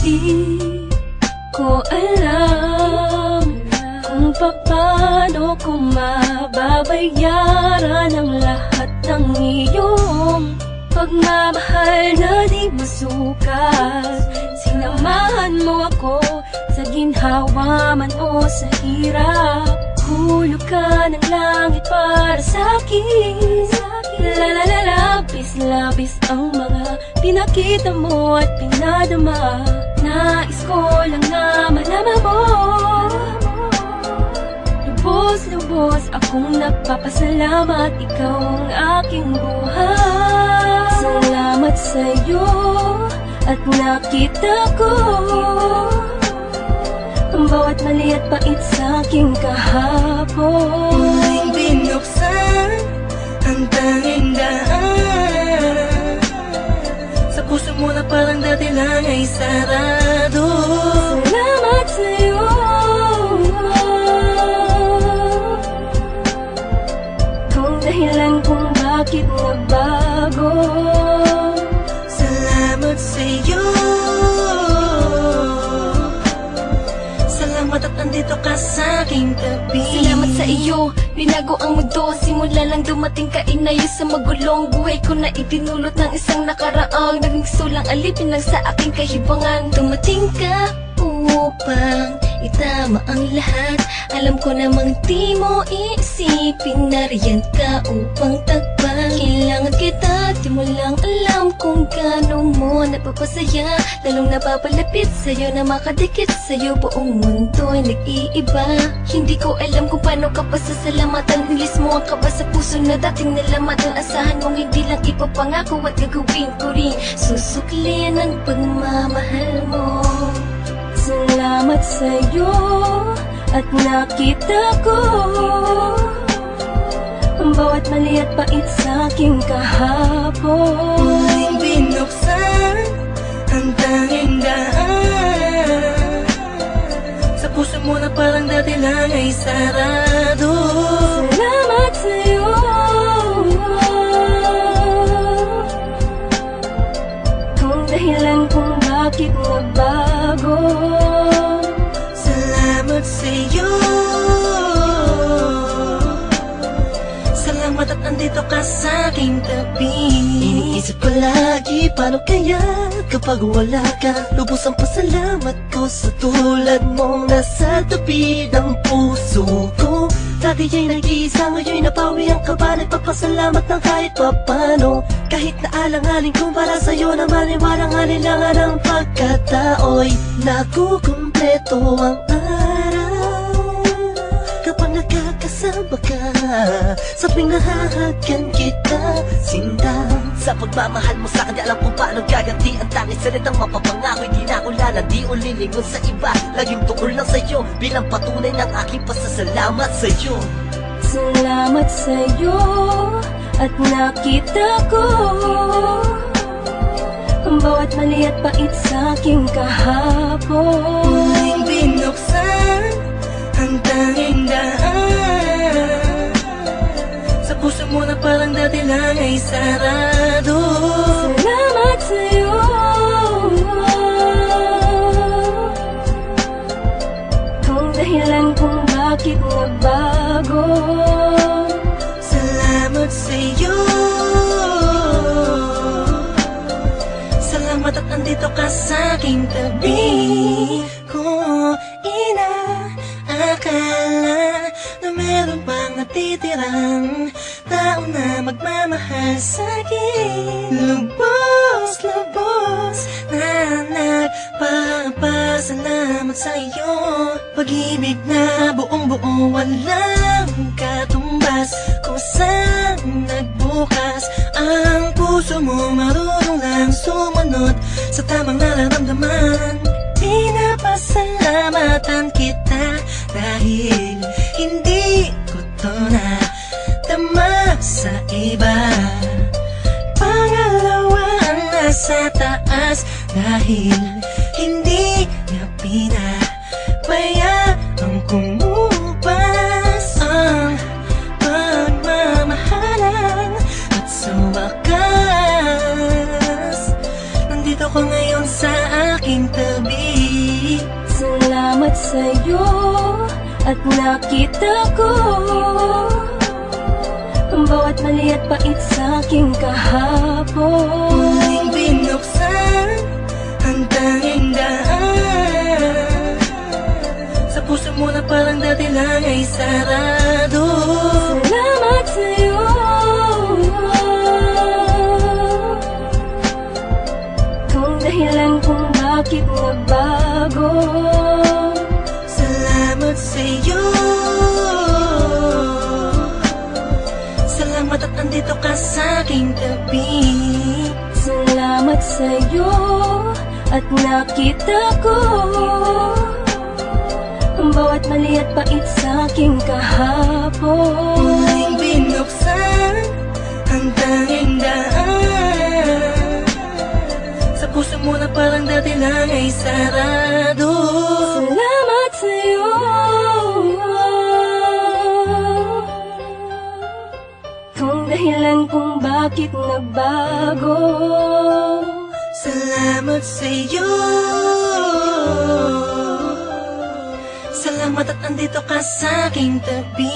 Di ko alam kung paano ko mababayaran ang lahat ng iyong pagmamahal na di masukat. Sinamahan mo ako sa ginhawa man o sa hirap. Hulog ka ng langit para sa akin. Lalalabis-labis ang mga pinakita mo at pinadama. Lang na malaman mo. Lubos-lubos akong nagpapasalamat Ikaw ang aking buhay. Salamat sa'yo at nakita ko Ang bawat mali at pait sa aking kahapon. Muling binuksan ang tanging daan Sa puso mo na parang dati lang ay sarado dahilan kung bakit nabago Salamat sa iyo Salamat at andito ka sa aking tabi Salamat sa iyo, binago ang mundo. Simula lang dumating ka inayos sa magulong Buhay ko na itinulot ng isang nakaraang. Naging sulang alipin lang sa aking kahibangan. Dumating ka upang itama ang lahat. Alam ko namang di mo iisipin Nariyan ka upang tagpan Kailangan kita, di mo lang alam kung gaano mo napapasaya. Lalong napapalapit sa'yo na makadikit sa'yo Buong mundo ay nag-iiba. Hindi ko alam kung paano ka pasasalamatan Ilis mo ang kaba sa puso na dating nalamatan Asahan mong hindi lang ipapangako at gagawin ko rin. Susuklin ang pagmamahal mo Salamat sa'yo at nakita ko Ang bawat mali at pait sa aking kahapon andito ka sa aking tabi. Iniisip ko lagi paano kaya kapag wala ka? Lubos ang pasalamat ko sa tulad mong nasa tabi ng puso ko. Dati ay nag-iisa, ngayon napawi ang kaba. Nagpapasalamat ng kahit papano. Kahit na alanganin kung para sa'yo naman Iwalang alinlangan ang pagkatao'y Nakukumpleto ang araw nagkakasama ka Sa tuwing nahahagyan kita Sinta Sa pagmamahal mo sa Di alam kung paano gaganti Ang tanging salitang mapapangako. Di na ako lala, di ulilingon sa iba. Laging tukol lang sa'yo Bilang patunay ng aking pasasalamat sa'yo. Salamat sa'yo at nakita ko Ang bawat mali at pait sa aking kahapon. Muling binuksan ang tanging daan puso mo na parang dati lang ay sarado. Salamat sa'yo. Kung dahilan kung bakit nabago Salamat sa iyo Salamat at andito ka sa aking tabi. Ko inaakala Na meron pang natitirang Tao na magmamahal sa akin Lubos, lubos Na nagpapasalamat sa iyo Pag-ibig na buong buo Walang katumbas. Kung saan nagbukas Ang puso mo marunong lang sumunod Sa tamang nararamdaman. Pinapasalamatan Dahil hindi niya pinabayaan kumupas Ang pagmamahalan At sa wakas. Nandito ko ngayon sa aking tabi. Sa'yo At nakita ko. Ang bawat mali at pait sa'king kahapon puso mo na parang dati lang ay sarado. Salamat sa'yo. Kung dahilan kung bakit nagbago. Salamat sa iyo Salamat at andito ka sa aking tabi Salamat sa'yo At nakita ko Ang bawat mali at pait sa'king kahapon. Muling binuksan ang tanging daan. Sa puso mo na parang dati lang ay sarado. Salamat sa'yo. Kung dahilan kung bakit nagbago. Salamat sa iyo Salamat at andito ka sa aking tabi